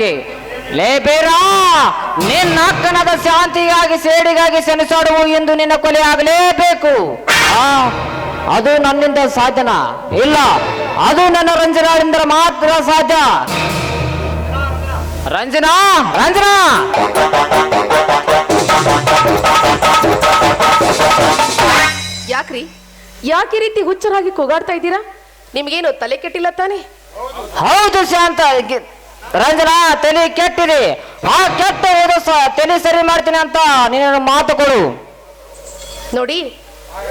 ಹುಡುಕಾಟಕ್ಕೆ ಲೇ ಬೇರಾ ನಿನ್ನ ಅಕ್ಕನದ ಶಾಂತಿಗಾಗಿ ಸೇಡಿಗಾಗಿ ಸೆಣಸಾಡುವು ಎಂದು ನಿನ್ನ ಕೊಲೆ ಆಗಲೇಬೇಕು. ಆ ಅದು ನನ್ನಿಂದ ಸಾಧನ ಇಲ್ಲ ಅದು ನನ್ನ ರಂಜನಾದಿಂದ ಮಾತ್ರ ಸಾಧ್ಯ. ರಂಜನಾ ರಂಜನಾ! ಯಾಕ್ರಿ? ಯಾಕೆ ಈ ರೀತಿ ಹುಚ್ಚರಾಗಿ ಕೂಗಾಡ್ತಾ ಇದ್ದೀರಾ? ನಿಮ್ಗೇನು ತಲೆ ಕೆಟ್ಟಿಲ್ಲ ತಾನೆ? ಹೌದು ಶಾಂತ ರಂಜನಾ ತಲೆ ಕೆಟ್ಟಿದೆ. ಆ ಕೆಟ್ಟ ಓದಸ ತಲೆ ಸರಿ ಮಾಡ್ತೀನಿ ಅಂತ ನೀನು ಮಾತು ಕೊಡು. ನೋಡಿ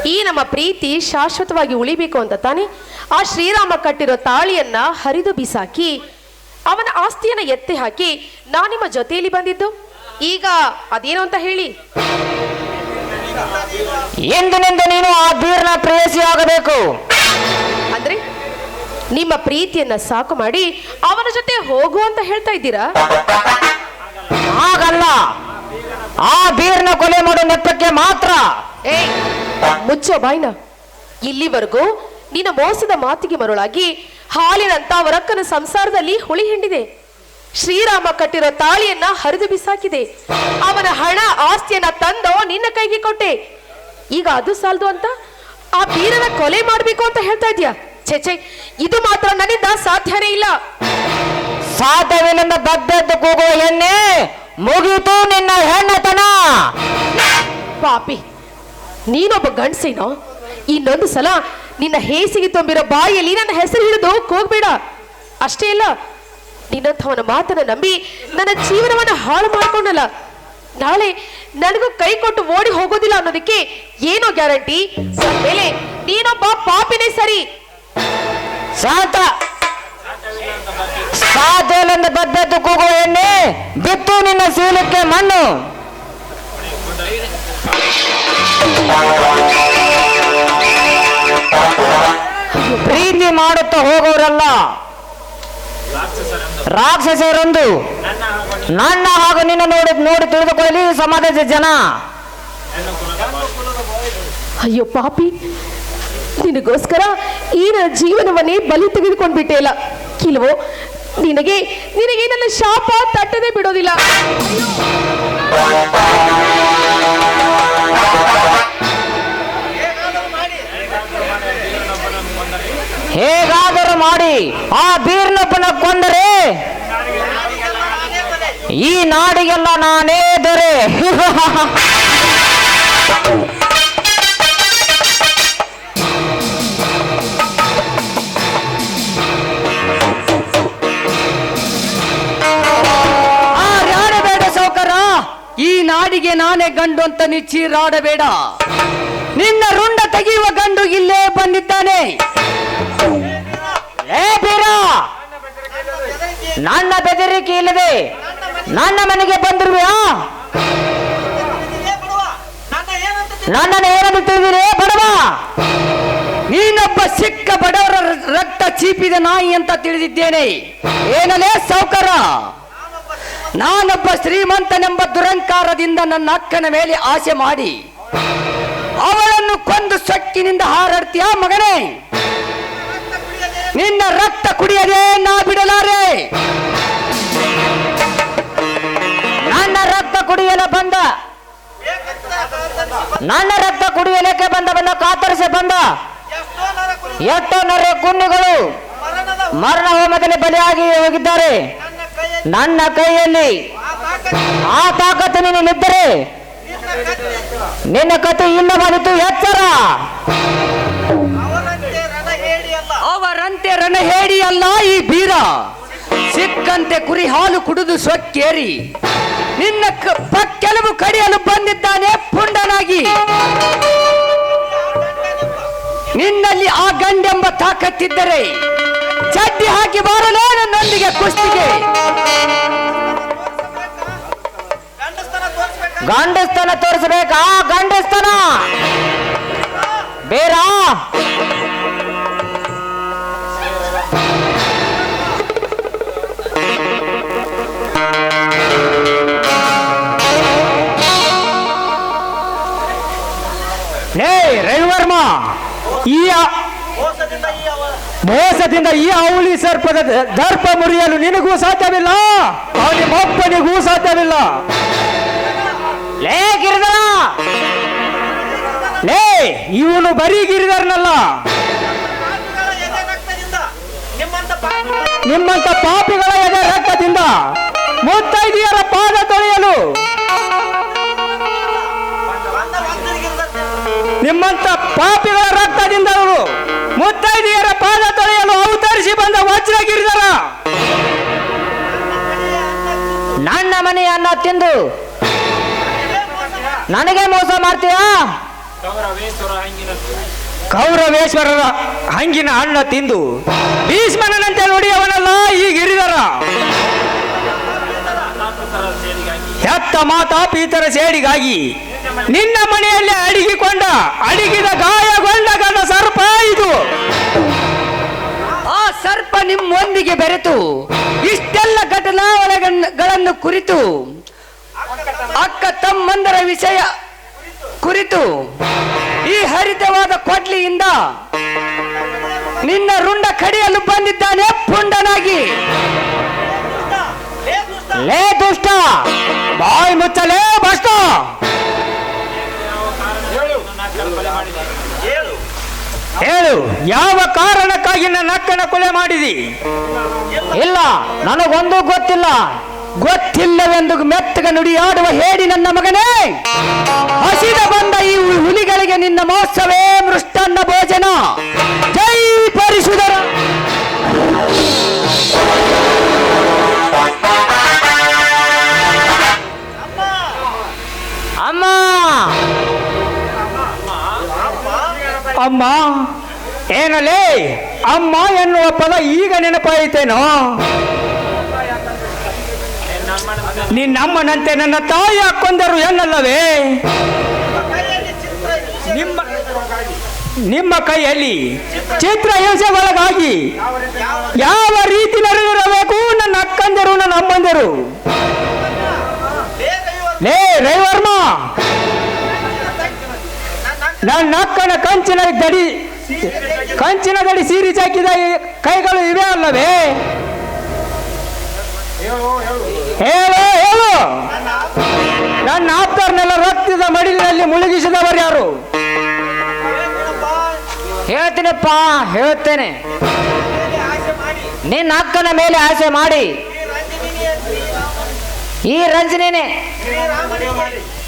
ಈ ನಮ್ಮ ಪ್ರೀತಿ ಶಾಶ್ವತವಾಗಿ ಉಳಿಬೇಕು ಅಂತ ತಾನೆ. ಆ ಶ್ರೀರಾಮ ಕಟ್ಟಿರೋ ತಾಳಿಯನ್ನ ಹರಿದು ಬಿಸಾಕಿ ಅವನ ಆಸ್ತಿಯನ್ನ ಎತ್ತಿ ಹಾಕಿ ನಾ ನಿಮ್ಮ ಜೊತೆಯಲ್ಲಿ ಬಂದಿದ್ದು? ಈಗ ಅದೇನು ಅಂತ ಹೇಳಿ. ಎಂದಿನಿಂದ ನೀನು ಆ ಬೀರ್ನ ಪ್ರೇಯಸಿ ಆಗಬೇಕು. ಅಂದ್ರೆ ನಿಮ್ಮ ಪ್ರೀತಿಯನ್ನ ಸಾಕು ಮಾಡಿ ಅವನ ಜೊತೆ ಹೋಗು ಅಂತ ಹೇಳ್ತಾ ಇದ್ದೀರಾ? ಹಾಗಲ್ಲ. ಆ ಬೀರ್ನ ಕೊಲೆ ಮಾಡೋ ನೆಪಕ್ಕೆ ಮಾತ್ರ. ಏ ಮುಚ್ಚೋ ಬಾಯ್ನ. ಇಲ್ಲಿವರೆಗೂ ನಿನ್ನ ಮೋಸದ ಮಾತಿಗೆ ಮರುಳಾಗಿ ಹಾಲಿನಂತ ಅವರಕ್ಕನ ಸಂಸಾರದಲ್ಲಿ ಹುಳಿ ಹಿಂಡಿದೆ. ಶ್ರೀರಾಮ ಕಟ್ಟಿರೋ ತಾಳಿಯನ್ನ ಹರಿದು ಬಿಸಾಕಿದೆ. ಅವನ ಹಣ ಆಸ್ತಿಯನ್ನ ತಂದೋ ನಿನ್ನ ಕೈಗೆ ಕೊಟ್ಟೆ. ಈಗ ಅದು ಸಾಲದು ಅಂತ ಆ ಬೀರನ ಕೊಲೆ ಮಾಡ್ಬೇಕು ಅಂತ ಹೇಳ್ತಾ ಇದ್ಯಾ ಛೇ ಇದು ಮಾತ್ರ ನನ್ನಿಂದ ಸಾಧ್ಯನೇ ಇಲ್ಲ. ಸಾಧ್ಯವಿಲ್ಲದ ಬದ್ದದ್ದು ಕೂಗುವ ಎಣ್ಣೆ ಮುಗಿತು ನಿನ್ನ ಹೆಣ್ಣತನ. ಪಾಪಿ ನೀನೊಬ್ಬ ಗಂಡಸೇನೋ? ಇನ್ನೊಂದು ಸಲ ನಿನ್ನ ಹೇಸಿಗೆ ತುಂಬಿರೋ ಬಾಯಲ್ಲಿ ನನ್ನ ಹೆಸರು ಹಿಡಿದು ಹೋಗ್ಬೇಡ ಅಷ್ಟೇ ಇಲ್ಲ ನಿನ್ನಂಥವನ ಮಾತನ್ನ ನಂಬಿ ನನ್ನ ಜೀವನವನ್ನ ಹಾಳು ಮಾಡ್ಕೊಂಡಲ್ಲ. ನಾಳೆ ನನಗೂ ಕೈ ಕೊಟ್ಟು ಓಡಿ ಹೋಗೋದಿಲ್ಲ ಅನ್ನೋದಕ್ಕೆ ಏನೋ ಗ್ಯಾರಂಟಿ? ಮೇಲೆ ನೀನೊಬ್ಬ ಪಾಪಿನೇ ಸರಿ. ಶಾಂತ ಸಾಧ್ಯವಿಲ್ಲದ ಬದ್ದದ್ದು ಕೂಗೋ ಎಣ್ಣೆ ಬಿತ್ತು ನಿನ್ನ ಸೀಲಕ್ಕೆ ಮಣ್ಣು. ಪ್ರೀತಿ ಮಾಡುತ್ತಾ ಹೋಗೋರಲ್ಲ. ರಾಕ್ಷಸರಂದು ನನ್ನ ಹಾಗೂ ನಿನ್ನ ನೋಡಿ ನೋಡಿ ತಿಳಿದುಕೊಳ್ಳಿ ಸಮಾಜದ ಜನ. ಅಯ್ಯೋ ಪಾಪಿ. ನಿನಗೋಸ್ಕರ ಈ ನನ್ನ ಜೀವನವನ್ನೇ ಬಲಿ ತೆಗೆದುಕೊಂಡ್ಬಿಟ್ಟೇ ಇಲ್ಲ ಕೆಲವು, ನಿನಗೆ ನಿನಗೆ ನನ್ನ ಶಾಪ ತಟ್ಟದೆ ಬಿಡೋದಿಲ್ಲ. ಹೇಗಾದರೂ ಮಾಡಿ ಆ ಬೀರ್ನಪ್ಪನ ಕೊಂದರೆ ಈ ನಾಡಿಗೆಲ್ಲ ನಾನೇ ದೊರೆ. ನಾನೇ ಗಂಡು ಅಂತ ನಿಚ್ಚೀರಾಡಬೇಡ ನಿನ್ನ ರುಂಡ ತೆಗೆಯುವ ಗಂಡು ಇಲ್ಲೇ ಬಂದಿದ್ದಾನೆ. ಏ ಬೀರ! ನನ್ನ ಬೆದರಿಕೆ ಇಲ್ಲದೆ ನನ್ನ ಮನೆಗೆ ಬಂದಿರುವೆಯಾ? ನನ್ನನ್ನು ಏನಂತ ತಿಳಿದಿರಿ ಬಡವ? ನೀನೊಬ್ಬ ಸಿಕ್ಕ ಬಡವರ ರಕ್ತ ಚೀಪಿದ ನಾಯಿ ಅಂತ ತಿಳಿದಿದ್ದೇನೆ. ಏನಲೇ ಸೌಕರ ನಾನೊಬ್ಬ ಶ್ರೀಮಂತನೆಂಬ ದುರಂಕಾರದಿಂದ ನನ್ನ ಅಕ್ಕನ ಮೇಲೆ ಆಸೆ ಮಾಡಿ ಅವಳನ್ನು ಕೊಂದು ಸೊಕ್ಕಿನಿಂದ ಹಾರಾಡ್ತೀಯ ಮಗನೇ? ನಿನ್ನ ರಕ್ತ ಕುಡಿಯದೆ ನಾ ಬಿಡಲಾರೆ. ನನ್ನ ರಕ್ತ ಕುಡಿಯಲು ಬಂದ. ನನ್ನ ರಕ್ತ ಕುಡಿಯಲಕ್ಕೆ ಬಂದ ಬಂದ ಕಾತರಿಸಿ ಬಂದ. ಎಷ್ಟೋ ನರ ಗುಂಡುಗಳು ಮರಣ ಹೋಮದಲ್ಲಿ ಬಲಿಯಾಗಿ ಹೋಗಿದ್ದಾರೆ. ನನ್ನ ಕೈಯಲ್ಲಿ ಆ ತಾಕತ್ತು ನಿನ್ನಿದ್ದರೆ ನಿನ್ನ ಕತೆ ಇಲ್ಲ ಬಂದಿತ್ತು, ಎಚ್ಚರ. ಅವರಂತೆ ರಣ ಅಲ್ಲ. ಈ ಬೀರ. ಸಿಕ್ಕಂತೆ ಕುರಿ ಹಾಲು ಕುಡಿದು ಸೊಕ್ಕೇರಿ. ನಿನ್ನ ಕೆಲವು ಕಡಿಯಲು ಬಂದಿದ್ದಾನೆ ಪುಂಡನಾಗಿ. ನಿನ್ನಲ್ಲಿ ಆ ಗಂಡೆಂಬ ತಾಕತ್ತಿದ್ದರೆ ಚಡ್ಡಿ ಹಾಕಿ ಬಾರಲೇ ನನ್ನೊಂದಿಗೆ ಕುಸ್ತಿಗೆ. ಗಂಡಸ್ತನ ತೋರಿಸಬೇಕಾ? ಗಂಡಸ್ತನ ಬೇರ? ರವಿವರ್ಮ ಈ ಮೋಸದಿಂದ ಈ ಅವಳಿ ಸರ್ಪದ ದರ್ಪ ಮುರಿಯಲು ನಿನಗೂ ಸಾಧ್ಯವಿಲ್ಲ. ಆ ಮಪ್ಪನಿಗೂ ಸಾಧ್ಯವಿಲ್ಲ. ಲೇ ಗಿರಿಧರ! ಲೇ, ಇವನು ಬರೀ ಗಿರಿಧರನಲ್ಲ. ನಿಮ್ಮಂತ ಪಾಪಿಗಳ ಎದೆ ರಕ್ತದಿಂದ ಮುತ್ತೈದಿಯರ ಪಾದ ತೊಳೆಯಲು ನಿಮ್ಮಂತ ಪಾಪಿಗಳ ರಕ್ತದಿಂದ ಅವರು ಮುತ್ತೈದಿಯರ ಪಾದ ತೊಳೆಯಲು ಅವತರಿಸಿ ಬಂದ ವಜ್ರಗಿರಿದರ ನನ್ನ ಮನೆಯ ಅನ್ನ ತಿಂದು ನನಗೆ ಮೋಸ ಮಾಡ್ತೀಯಾ? ಕೌರವೇಶ್ವರರ ಹಂಗಿನ ಅಣ್ಣ ತಿಂದು ಭೀಷ್ಮನಂತೆ ನುಡಿಯವನಲ್ಲ ಈ ಗಿರಿಧರ. ಹೆತ್ತ ಮಾತಾ ಪೀತರ ಸೇಡಿಗಾಗಿ ನಿನ್ನ ಮನೆಯಲ್ಲಿ ಅಡಗಿಕೊಂಡ ಅಡಗಿದ ಗಾಯಗೊಂಡ ಗಂಡ ಸರ್ಪ ಇದು. ಆ ಸರ್ಪ ನಿಮ್ಮೊಂದಿಗೆ ಬೆರೆತು ಇಷ್ಟೆಲ್ಲ ಘಟನಾವಳಗಳನ್ನು ಕುರಿತು ಅಕ್ಕ ತಮ್ಮಂದರ ವಿಷಯ ಕುರಿತು ಈ ಹರಿತವಾದ ಕೊಡ್ಲಿಯಿಂದ ನಿನ್ನ ರುಂಡ ಕಡಿಯಲು ಬಂದಿದ್ದಾನೆ ಪುಂಡನಾಗಿ. ಲೇ ದುಷ್ಟ ಬಾಯಿ ಮುಚ್ಚಲೇ ಬಸ್ತ. ಹೇಳು, ಯಾವ ಕಾರಣಕ್ಕಾಗಿ ನನ್ನ ಅಕ್ಕನ ಕೊಲೆ ಮಾಡಿದಿ? ಇಲ್ಲ, ನನಗೊಂದು ಗೊತ್ತಿಲ್ಲ. ಗೊತ್ತಿಲ್ಲವೆಂದು ಮೆತ್ತಗ ನುಡಿಯಾಡುವ ಹೇಳಿ ನನ್ನ ಮಗನೇ. ಹಸಿದ ಬಂದ ಈ ಹುಲಿಗಳಿಗೆ ನಿನ್ನ ಮಹೋತ್ಸವೇ ಮೃಷ್ಟನ್ನ ಭೋಜನ. ಜೈ ಪರಿಶುಧರ ಅಮ್ಮ, ಏನಲೇ? ಅಮ್ಮ ಎನ್ನುವ ಪದ ಈಗ ನೆನಪಾಯಿತೇನೋ? ನಿನ್ನಮ್ಮನಂತೆ ನನ್ನ ತಾಯಿ ಹಾಕೊಂಡರು ಎನ್ನಲ್ಲವೇ? ನಿಮ್ಮ ನಿಮ್ಮ ಕೈಯಲ್ಲಿ ಚಿತ್ರ ಹಿಂಸೆ ಒಳಗಾಗಿ ಯಾವ ರೀತಿ ನಡೆದಿರಬೇಕು? ನನ್ನ ಅಕ್ಕಂದರು, ನನ್ನ ಅಮ್ಮಂದರು? ಲೇ, ರವಿವರ್ಮ! ನನ್ನ ಅಕ್ಕನ ಕಂಚಿನ ಗಡಿ ಕಂಚಿನ ಗಡಿ ಸೀರಿ ಹಾಕಿದ ಕೈಗಳು ಇವೆ ಅಲ್ಲವೇ? ಹೇಳು ಹೇಳು. ನನ್ನ ಆಪ್ತರ್ನೆಲ್ಲ ರಕ್ತದ ಮಡಿಲಿನಲ್ಲಿ ಮುಳುಗಿಸಿದವರು ಯಾರು? ಹೇಳ್ತೀನಪ್ಪ ಹೇಳ್ತೇನೆ. ನಿನ್ನ ಅಕ್ಕನ ಮೇಲೆ ಆಸೆ ಮಾಡಿ. ಈ ರಂಜನೇನೆ.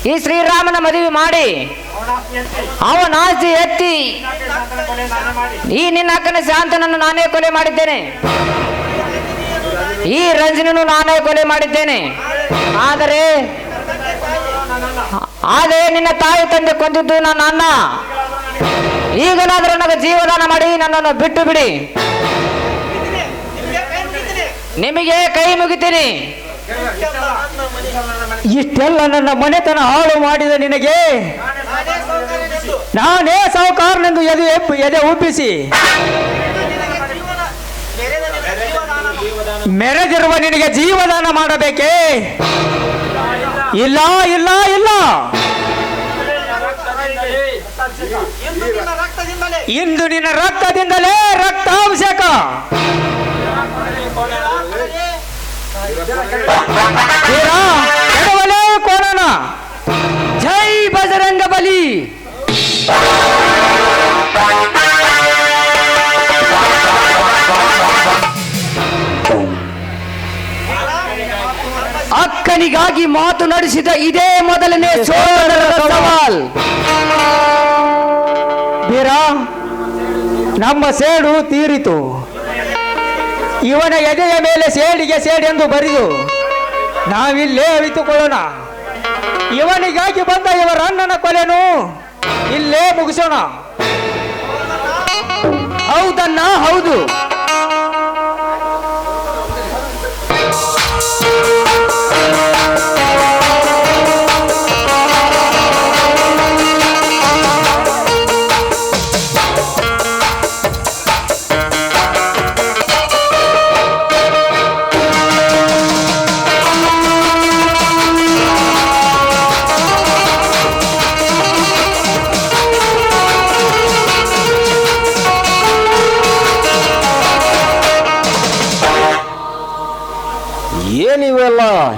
ಈ ಶ್ರೀರಾಮನ ಮದುವೆ ಮಾಡಿ. ಅವನ ಆಸ್ತಿ ಎತ್ತಿ ಈ ನಿನ್ನ ಅಕ್ಕನ ಶಾಂತನನ್ನು ನಾನೇ ಕೊಲೆ ಮಾಡಿದ್ದೇನೆ. ಈ ರಂಜನನ್ನು ನಾನೇ ಕೊಲೆ ಮಾಡಿದ್ದೇನೆ. ಆದರೆ ಆದರೆ ನಿನ್ನ ತಾಯಿ ತಂದೆ ಕೊಂದಿದ್ದು ನನ್ನ ಅಣ್ಣ. ಈಗಲಾದರೂ ನನಗೆ ಜೀವದಾನ ಮಾಡಿ ನನ್ನನ್ನು ಬಿಟ್ಟು ಬಿಡಿ. ನಿಮಗೆ ಕೈ ಮುಗಿತೀನಿ. ಇಷ್ಟೆಲ್ಲ ನನ್ನ ಮನೆತನ ಹಾಳು ಮಾಡಿದ ನಿನಗೆ. ನಾನೇ ಸಾಹುಕಾರನೆಂದು ಎದೆ ಎದೆ ಉಬ್ಬಿಸಿ. ಮೆರೆದಿರುವ ನಿನಗೆ ಜೀವದಾನ ಮಾಡಬೇಕೇ? ಇಲ್ಲ ಇಲ್ಲ ಇಲ್ಲ. ಇಂದು ನಿನ್ನ ರಕ್ತದಿಂದಲೇ ರಕ್ತಾಭಿಷೇಕ. ತೀರಾ ಅಕ್ಕನಿಗಾಗಿ ಮಾತು ನಡೆಸಿದ ಇದೇ ಮೊದಲನೇ ಸೋದರರ ಸವಾಲ್. ಬೀರಾ ನಮ್ಮ ಸೇಡು ತೀರಿತು. ಇವನ ಎದೆಯ ಮೇಲೆ ಸೇಡಿಗೆ ಸೇಡೆಂದು ಬರೆದು ನಾವಿಲ್ಲೇ ಅರಿತುಕೊಳ್ಳೋಣ ಇವನಿಗಾಗಿ ಬಂದ ಇವರ ಅಣ್ಣನ ಕೊಲೆನು ಇಲ್ಲೇ ಮುಗಿಸೋಣ. ಹೌದನ್ನ ಹೌದು.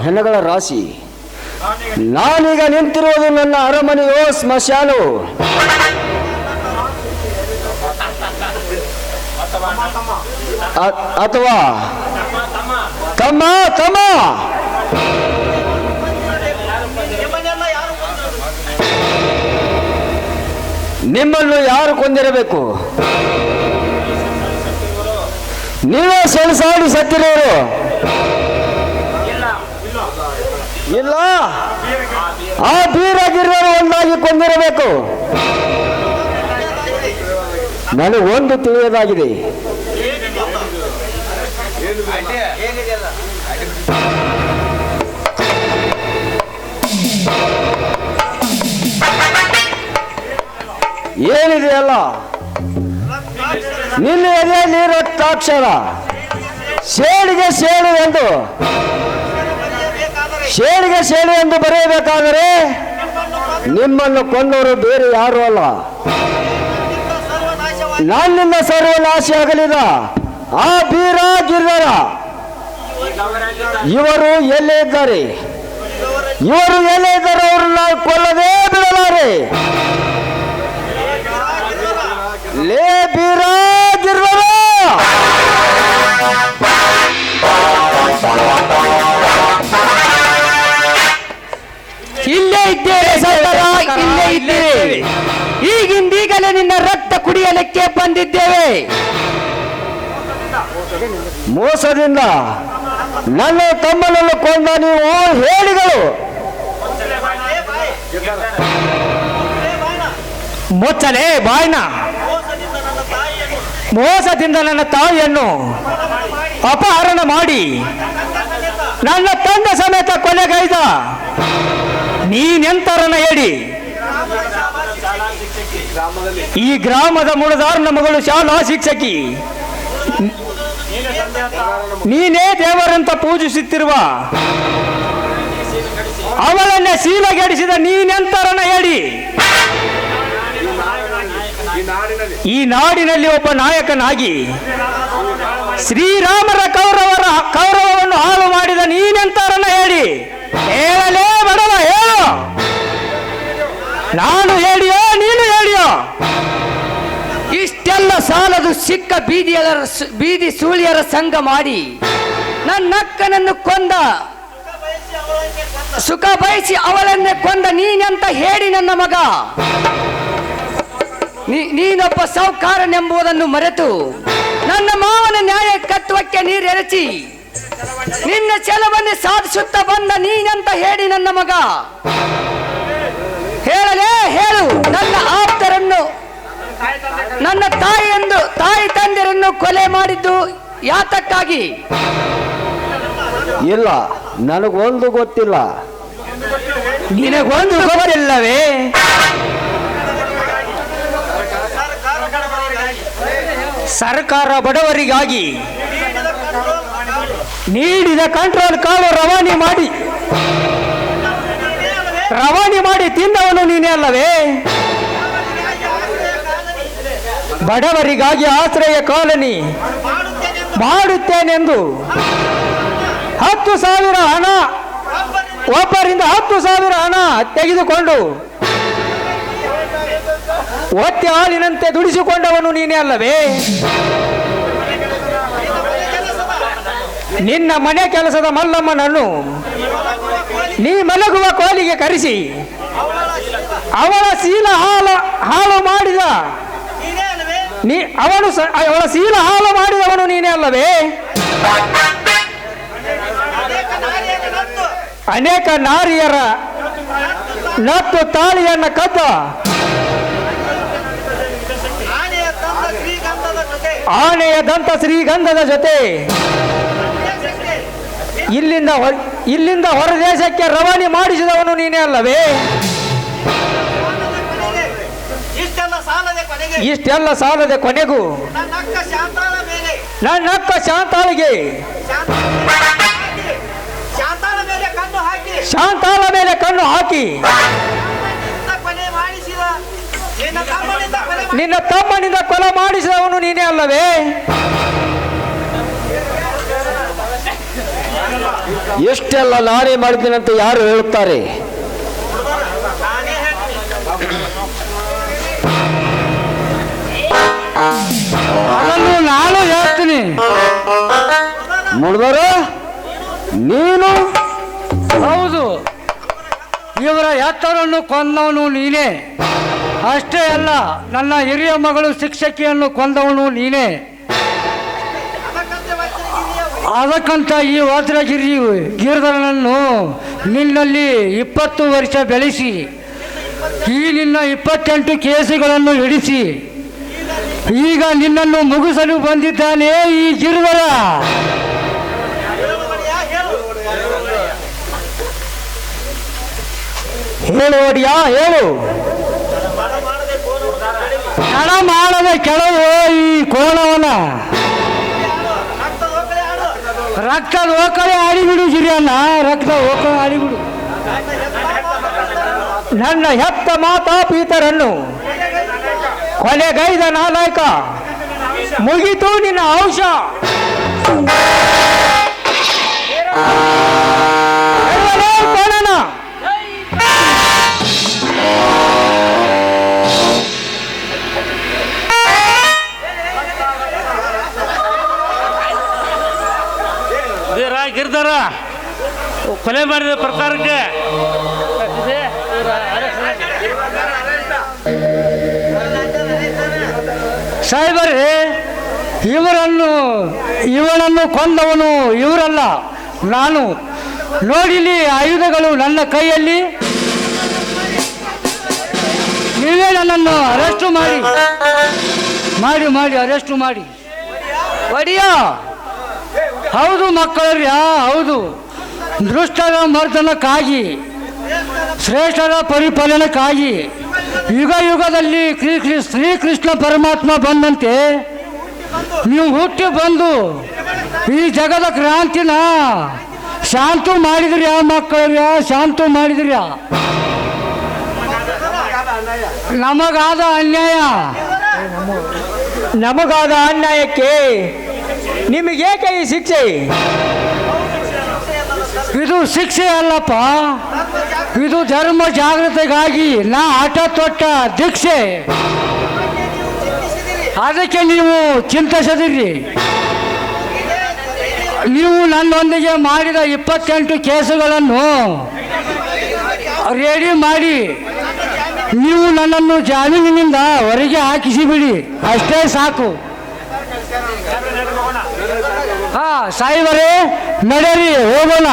ಹೆಣಗಳ ರಾಶಿ? ನಾನೀಗ ನಿಂತಿರುವುದು ನನ್ನ ಅರಮನೆಯೋ ಸ್ಮಶಾನವು ಅಥವಾ ತಮ್ಮ ತಮ್ಮ! ನಿಮ್ಮನ್ನು ಯಾರು ಕೊಂದಿರಬೇಕು? ನೀವೇ ಸೆಣಸಾಡಿ ಸತ್ತಿರೋರು. ಇಲ್ಲ. ಆ ಬೀರಾಗಿರೋರು ಒಂದಾಗಿ ಕೊಂದಿರಬೇಕು ಒಂದು ತಿಳಿಯದಾಗಿದೆ. ಏನಿದೆಯಲ್ಲ ನಿನ್ನೆ ನಿನ್ನ ನೀರ ರಕ್ತಾಕ್ಷರ ಶೇಡಿಗೆ ಶೇಡು ಎಂದು. ಶೇಡಿಗೆ ಶೇಡಿ ಎಂದು ಬರೆಯಬೇಕಾದರೆ ನಿಮ್ಮನ್ನು ಕೊಂದವರು ಬೇರೆ ಯಾರು ಅಲ್ಲ. ನನ್ನಿಂದ ಸರ್ವನಾಶ ಸರ್ವನಾಶಿಯಾಗಲಿಲ್ಲ ಆ ಬೀರ ಗಿರ್ಧರ ಇವರು ಎಲ್ಲೇ ಇದ್ದಾರೆ? ಇವರು ಎಲ್ಲೇ ಇದ್ದಾರೆ ಅವ್ರನ್ನ ಕೊಲ್ಲದೇ ಬಿಡಲಾರೆ. ಲೇ ಬೀರ! ಈಗಿಂದೀಗಲೇ ನಿನ್ನ ರಕ್ತ ಕುಡಿಯಲಿಕ್ಕೆ ಬಂದಿದ್ದೇವೆ. ಮೋಸದಿಂದ ನನ್ನ ತಮ್ಮನನ್ನು ಕೊಂದ ನೀವು ಹೇಳಿಗಳು. ಮುಚ್ಚಲೇ ಬಾಯ್ನ. ಮೋಸದಿಂದ ನನ್ನ ತಾಯಿಯನ್ನು ಅಪಹರಣ ಮಾಡಿ ನನ್ನ ತಂಡ ಸಮೇತ ಕೊಲೆಗೈದ. ನೀನೆಂತರನ ಹೇಳಿ ಈ ಗ್ರಾಮದ ಮುಳದಾರನ ಮಗಳು ಶಾಲಾ ಶಿಕ್ಷಕಿ. ನೀನೇ ದೇವರಂತ ಪೂಜಿಸುತ್ತಿರುವ ಅವಳನ್ನೇ ಶೀಲಗೆಡಿಸಿದ ನೀನೆಂತರನ ಹೇಳಿ. ಈ ನಾಡಿನಲ್ಲಿ ಒಬ್ಬ ನಾಯಕನಾಗಿ ಶ್ರೀರಾಮರ ಕೌರವರ ಕೌರವವನ್ನು ಹಾಳು ಮಾಡಿದ ನೀನೆಂತರನ ಹೇಳಿ. ಹೇಳಲೇ ಬಡವ ಹೇಳು. ನಾನು ಹೇಳಿಯೋ ಇಷ್ಟೆಲ್ಲ ಸಾಲದು ಸಿಕ್ಕ ಬೀದಿಯರ ಬೀದಿ ಸೂಳಿಯರ ಸಂಘ ಮಾಡಿ ನನ್ನಕ್ಕನನ್ನು ಕೊಂದ. ಸುಖ ಬಯಸಿ ಅವಳನ್ನೇ ಕೊಂದ ನೀನಂತ ಹೇಳಿ ನನ್ನ ಮಗ. ನೀನೊಬ್ಬ ಸೌಕಾರನೆಂಬುದನ್ನು ಮರೆತು ನನ್ನ ಮಾವನ ನ್ಯಾಯ ಕತ್ವಕ್ಕೆ ನೀರೆರಚಿ ನಿನ್ನ ಛಲವನ್ನೇ ಸಾಧಿಸುತ್ತಾ ಬಂದ ನೀನಂತ ಹೇಳಿ ನನ್ನ ಮಗ. ಹೇಳಲೇ ಹೇಳು, ನನ್ನ ಆಪ್ತರನ್ನು ನನ್ನ ತಾಯಿಯಂದು ತಾಯಿ ತಂದೆರನ್ನು ಕೊಲೆ ಮಾಡಿದ್ದು ಯಾತಕ್ಕಾಗಿ? ಇಲ್ಲ ನನಗೊಂದು ಗೊತ್ತಿಲ್ಲ. ನಿನಗೊಂದು ಗೊತ್ತಿಲ್ಲವೇ? ಸರ್ಕಾರ ಬಡವರಿಗಾಗಿ ನೀಡಿದ ಕಂಟ್ರೋಲ್ ಕಾಳು ರವಾನೆ ಮಾಡಿ ರವಾನೆ ಮಾಡಿ ತಿಂದವನು ನೀನೇ ಅಲ್ಲವೇ? ಬಡವರಿಗಾಗಿ ಆಶ್ರಯ ಕಾಲನಿ. ಮಾಡುತ್ತೇನೆಂದು. ಹತ್ತು ಸಾವಿರ ಹಣ. ಒಬ್ಬರಿಂದ ಹತ್ತು ಸಾವಿರ ಹಣ ತೆಗೆದುಕೊಂಡು. ಒತ್ತೆ ಹಾಲಿನಂತೆ ದುಡಿಸಿಕೊಂಡವನು ನೀನೇ ಅಲ್ಲವೇ? ನಿನ್ನ ಮನೆ ಕೆಲಸದ ಮಲ್ಲಮ್ಮನನ್ನು ನೀ ಮಲಗುವ ಕೋಲಿಗೆ ಕರೆಸಿ. ಅವಳ ಸೀಲ ಹಾಲ ಹಾಳು ಮಾಡಿದ ನೀ ಅವನು ಅವಳ ಶೀಲ ಹಾಲು ಮಾಡಿದವನು ನೀನೇ ಅಲ್ಲವೇ? ಅನೇಕ ನಾರಿಯರ ನತ್ತು ತಾಳಿಯನ್ನ ಕದ್ದ. ಆನೆಯ ದಂತ ಶ್ರೀಗಂಧದ ಜೊತೆ. ಇಲ್ಲಿಂದ ಹೊರ ಇಲ್ಲಿಂದ ಹೊರದೇಶಕ್ಕೆ ರವಾನೆ ಮಾಡಿಸಿದವನು ನೀನೇ ಅಲ್ಲವೇ? ಇಷ್ಟೆಲ್ಲ ಸಾಲದ ಕೊನೆಗೂ ನನ್ನ ಅಕ್ಕ ಶಾಂತಾಳ ಮೇಲೆ. ನನ್ನಕ್ಕ ಶಾಂತಾಳಿಗೆ ಶಾಂತಾಳ ಮೇಲೆ ಕಣ್ಣು ಹಾಕಿ. ಶಾಂತಾಳ ಮೇಲೆ ಕಣ್ಣು ಹಾಕಿ. ನಿನ್ನ ತಮ್ಮನಿಂದ ಕೊಲೆ ಮಾಡಿಸಿದವನು ನೀನೇ ಅಲ್ಲವೇ? ಎಷ್ಟೆಲ್ಲ ನಾನೇ ಮಾಡಿದ್ದೀನಂತ ಅಂತ ಯಾರು ಹೇಳುತ್ತಾರೆ? ಅದನ್ನು ನಾನು ಹೇಳ್ತೀನಿ. ಮುಡ್ದರ ನೀನು ಹೌದು. ಇವರ ಎತ್ತರನ್ನು ಕೊಂದವನು ನೀನೇ. ಅಷ್ಟೇ ಅಲ್ಲ, ನನ್ನ ಹಿರಿಯ ಮಗಳು ಶಿಕ್ಷಕಿಯನ್ನು ಕೊಂದವನು ನೀನೇ. ಅದಕ್ಕಂತೆ ಈ ವಜ್ರಗಿರಿ ಗಿರಿಧರನನ್ನು ನಿನ್ನಲ್ಲಿ ಇಪ್ಪತ್ತು ವರ್ಷ ಬೆಳೆಸಿ, ಈ ನಿನ್ನ ಇಪ್ಪತ್ತೆಂಟು ಕೇಸುಗಳನ್ನು ಹಿಡಿಸಿ ಈಗ ನಿನ್ನನ್ನು ಮುಗಿಸಲು ಬಂದಿದ್ದಾನೆ ಈ ಗಿರುವರ ಹೇಳು ಒಡಿಯಾ ಹೇಳು. ಹಣ ಮಾಡದ ಕೆಲವು ಈ ಕೋಣವನ. ರಕ್ತ ಹೋಗಲೇ ಆಡು ರಕ್ತದ ಓಕಳೆ ಆಡಿಬಿಡು ಗಿರಿಯನ್ನ ರಕ್ತ ಓಕಳೆ ಆಡಿಬಿಡು. ನನ್ನ ಹೆತ್ತ ಮಾತಾ ಪೀತರನ್ನು ಕೊಲೆಗೈದ ನಾಲಾಯಕ. ಮುಗಿತು ನಿನ್ನ ಗಿರ್ಧರ ಕೊಲೆ ಮಾಡಿದ ಪ್ರಕಾರಕ್ಕೆ ಸಾಹೇಬರೇ, ಇವರನ್ನು, ಇವನನ್ನು ಕೊಂದವನು ಇವರಲ್ಲ. ನಾನು ನೋಡಿಲಿ ಆಯುಧಗಳು ನನ್ನ ಕೈಯಲ್ಲಿ. ನೀವೇ ನನ್ನನ್ನು ಅರೆಸ್ಟು ಮಾಡಿ. ಮಾಡಿ ಮಾಡಿ, ಅರೆಸ್ಟು ಮಾಡಿ. ಒಡಿಯ. ಹೌದು ಮಕ್ಕಳ್ಯ ಹೌದು. ದೃಷ್ಟರ ಮರ್ದನಕ್ಕಾಗಿ, ಶ್ರೇಷ್ಠರ ಪರಿಪಾಲನಕ್ಕಾಗಿ. ಯುಗ ಯುಗದಲ್ಲಿ ಶ್ರೀ ಶ್ರೀ ಶ್ರೀಕೃಷ್ಣ ಪರಮಾತ್ಮ ಬಂದಂತೆ ನೀವು ಹುಟ್ಟಿ ಬಂದು ಈ ಜಗದ ಕ್ರಾಂತಿನ ಶಾಂತು ಮಾಡಿದ್ರಿ ಆ ಶಾಂತು ಮಾಡಿದ್ರಿ. ನಮಗಾದ ಅನ್ಯಾಯ? ನಮಗಾದ ಅನ್ಯಾಯಕ್ಕೆ ನಿಮಗೇಕೆ ಈ ಶಿಕ್ಷೆ? ಇದು ಶಿಕ್ಷೆ ಅಲ್ಲಪ್ಪ. ಇದು ಧರ್ಮ ಜಾಗೃತಿಗಾಗಿ ನಾ ಆಟ ತೊಟ್ಟ ದೀಕ್ಷೆ. ಅದಕ್ಕೆ ನೀವು ಚಿಂತಿಸದಿರಿ. ನೀವು ನನ್ನೊಂದಿಗೆ ಮಾಡಿದ ಇಪ್ಪತ್ತೆಂಟು ಕೇಸುಗಳನ್ನು ರೆಡಿ ಮಾಡಿ. ನೀವು ನನ್ನನ್ನು ಜಾಮೀನಿನಿಂದ ಹೊರಗೆ ಹಾಕಿಸಿ ಬಿಡಿ ಅಷ್ಟೇ ಸಾಕು. ಹಾ, ಸಾಯಿಬರೇ, ನಡೆರಿ, ಹೋಗೋಣ.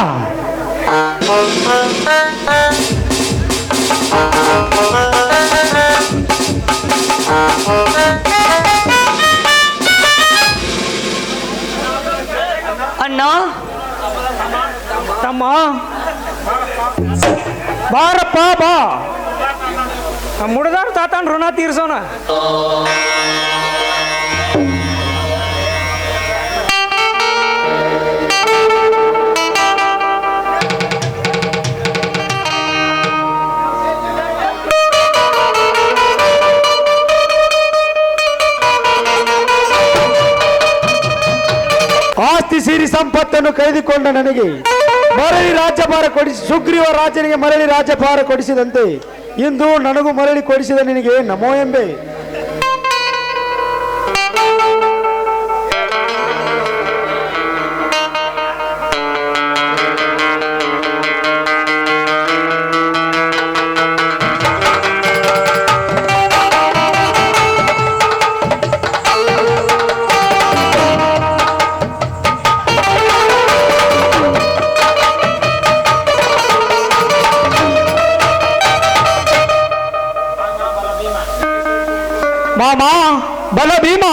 ಅಣ್ಣ ತಮ್ಮ ಬಾರಪ್ಪ ಬಾ ಮುಡ್ದಾರ ತಾತನ್ ಋಣ ತೀರ್ಸೋಣ ಸಂಪತ್ತನ್ನು ಕೈದುಕೊಂಡ ನನಗೆ ಮರಳಿ ರಾಜ್ಯಭಾರ ಕೊಡಿಸಿ, ಸುಗ್ರೀವ ರಾಜನಿಗೆ ಮರಳಿ ರಾಜ್ಯಭಾರ ಕೊಡಿಸಿದಂತೆ ಇಂದು ನನಗೂ ಮರಳಿ ಕೊಡಿಸಿದ ನಿನಗೆ ನಮೋ ಎಂಬೆ. ಬಲ ಭೀಮ.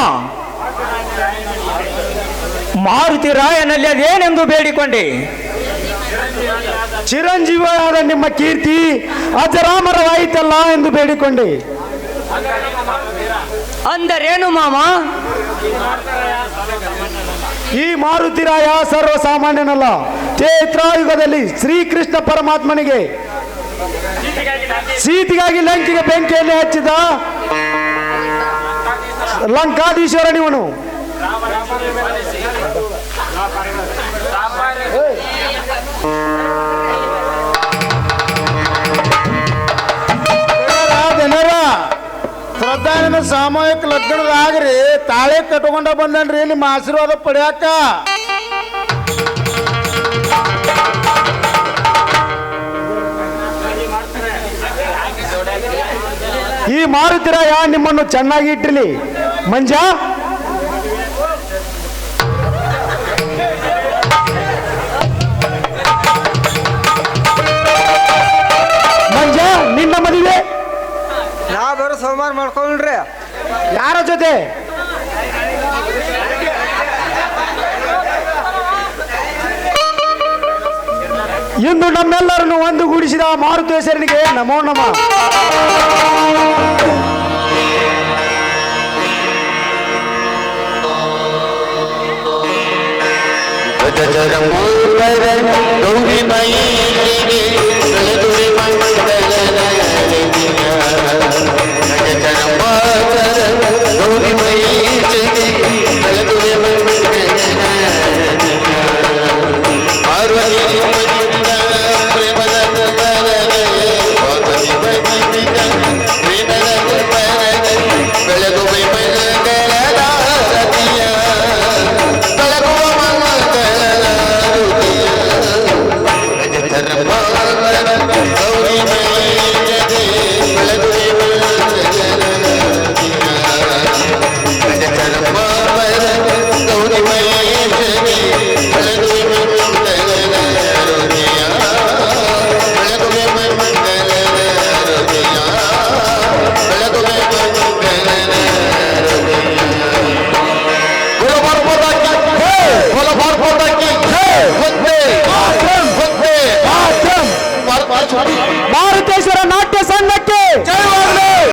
ಮಾರುತಿ ರಾಯನಲ್ಲಿ ಅದೇನೆಂದು ಬೇಡಿಕೊಂಡೆ. ಚಿರಂಜೀವಿಯಾದ ನಿಮ್ಮ ಕೀರ್ತಿ ಅಜರಾಮರವಾಯಿತಲ್ಲ ಎಂದು ಬೇಡಿಕೊಂಡೆ. ಅಂದರೇನು ಮಾಮ? ಈ ಮಾರುತಿರಾಯ ಸರ್ವಸಾಮಾನ್ಯನಲ್ಲ. ಚೇತ್ರಾಯುಗದಲ್ಲಿ ಶ್ರೀಕೃಷ್ಣ ಪರಮಾತ್ಮನಿಗೆ. ಸೀತಿಗಾಗಿ ಲಂಕಿಗೆ ಬೆಂಕಿಯಲ್ಲಿ ಹಚ್ಚಿದ ಲಂಕಾಧೀಶ್ವರ ನೀವು ಶ್ರದ್ಧಾನ ಸಾಮೂಹಿಕ ಲಗ್ನದಾಗ್ರಿ ತಾಳೆ ಕಟ್ಕೊಂಡ ಬಂದನ್ರಿ ನಿಮ್ಮ ಆಶೀರ್ವಾದ ಪಡ್ಯಾಕ. ಈ ಮಾರುತ್ತೀರಾ ಯಾ ನಿಮ್ಮನ್ನು ಚೆನ್ನಾಗಿ ಇಟ್ಟಿರಲಿ. ಮಂಜ? ಮಂಜ ನಿನ್ನ ಮದುವೆ? ನಾ ಬರೋ ಸೋಮವಾರ ಮಾಡ್ಕೊಂಡ್ರಿ. ಯಾರ ಜೊತೆ? ಇಂದು ನಮ್ಮೆಲ್ಲರನ್ನು ಒಂದುಗೂಡಿಸಿದ ಮಾರುತೇಶ್ವರನಿಗೆ ನಮೋ ನಮ. गजरंग गौरीबाई